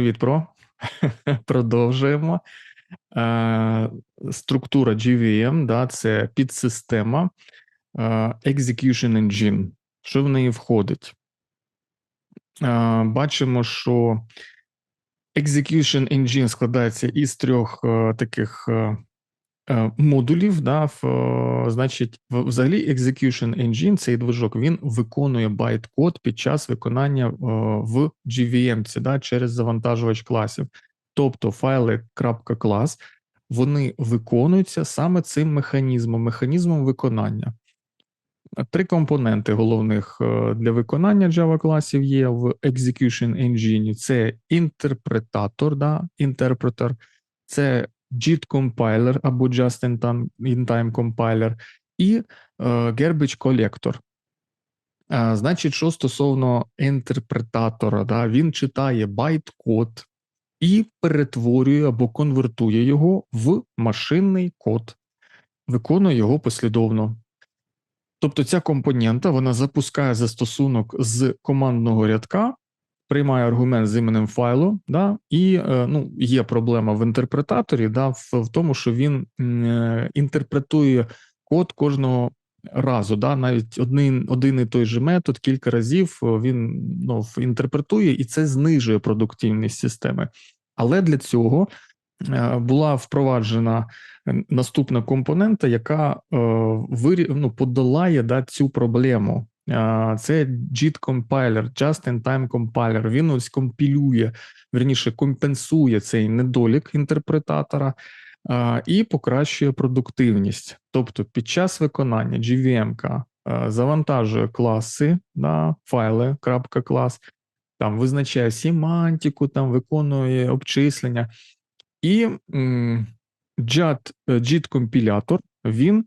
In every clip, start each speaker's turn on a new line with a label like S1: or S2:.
S1: Привіт, про. Продовжуємо. Е, Структура GVM, да, це підсистема е, Execution Engine. Що в неї входить? Е, Бачимо, що Execution Engine складається із трьох таких модулів. Да, в, е, значить, взагалі, Execution Engine, цей движок, він виконує байт-код під час виконання е, в GVM, да, через завантажувач класів. Тобто файли .клас, вони виконуються саме цим механізмом, механізмом виконання. Три компоненти головних е, для виконання Java класів є в Execution Engine. Це інтерпретатор, да, інтерпретер, це JIT compiler або Just-in-Time compiler і е, Garbage Collector. Е, Значить, що стосовно інтерпретатора, да, він читає байт-код і перетворює або конвертує його в машинний код, виконує його послідовно. Тобто ця компонента вона запускає застосунок з командного рядка, приймає аргумент з іменем файлу, да, і е, ну, є проблема в інтерпретаторі, да, в, в тому, що він е, інтерпретує код кожного разу. Да, навіть один, один і той же метод кілька разів е, він ну, інтерпретує, і це знижує продуктивність системи. Але для цього була впроваджена наступна компонента, яка ну, подолає да, цю проблему. Це JIT compiler, Just-in-Time compiler. Він ось компілює, верніше компенсує цей недолік інтерпретатора і покращує продуктивність. Тобто, під час виконання GVM завантажує класи, да, файли, клас, там визначає семантику, там виконує обчислення. І JIT-компілятор він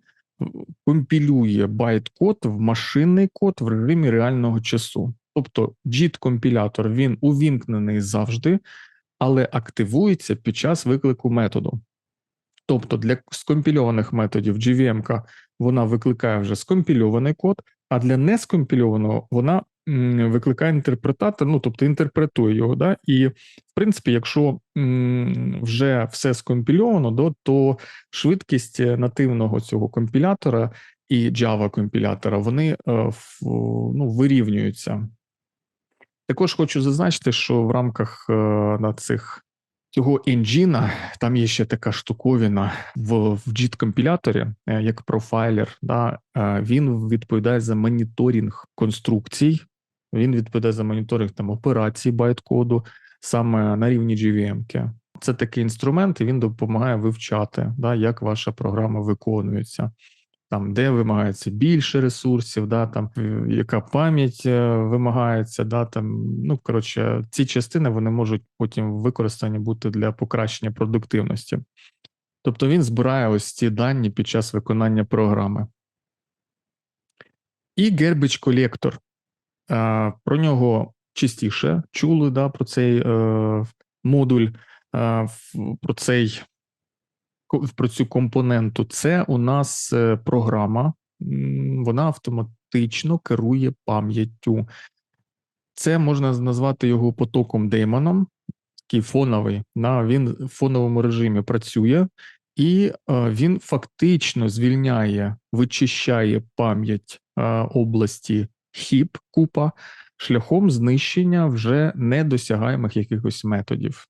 S1: компілює байт-код в машинний код в режимі реального часу. Тобто JIT-компілятор він увімкнений завжди, але активується під час виклику методу. Тобто для скомпільованих методів GVM вона викликає вже скомпільований код, а для нескомпільованого вона викликає інтерпретатор, ну тобто інтерпретує його. Да? І, в принципі, якщо вже все скомпільовано, до, то швидкість е, нативного цього компілятора і Java компілятора вони е, ну, вирівнюються. Також хочу зазначити, що в рамках е, на цих цього енджіна там є ще така штуковина в, в JIT-компіляторі, як профайлер. Да, він відповідає за моніторинг конструкцій, він відповідає за моніторинг там операцій байт-коду саме на рівні GVM. Це такий інструмент, і він допомагає вивчати, да, як ваша програма виконується. Там, де вимагається більше ресурсів, да, там е, яка пам'ять е, вимагається, да, там, ну коротше, ці частини вони можуть потім використані бути для покращення продуктивності. Тобто він збирає ось ці дані під час виконання програми. І Garbage Collector. Е, Про нього частіше чули да, про цей е, модуль, е, про цей про цю компоненту. Це у нас програма, вона автоматично керує пам'яттю. Це можна назвати його потоком деймоном, такий фоновий. На, він в фоновому режимі працює, і він фактично звільняє, вичищає пам'ять області хіп купа шляхом знищення вже недосягаємих якихось методів.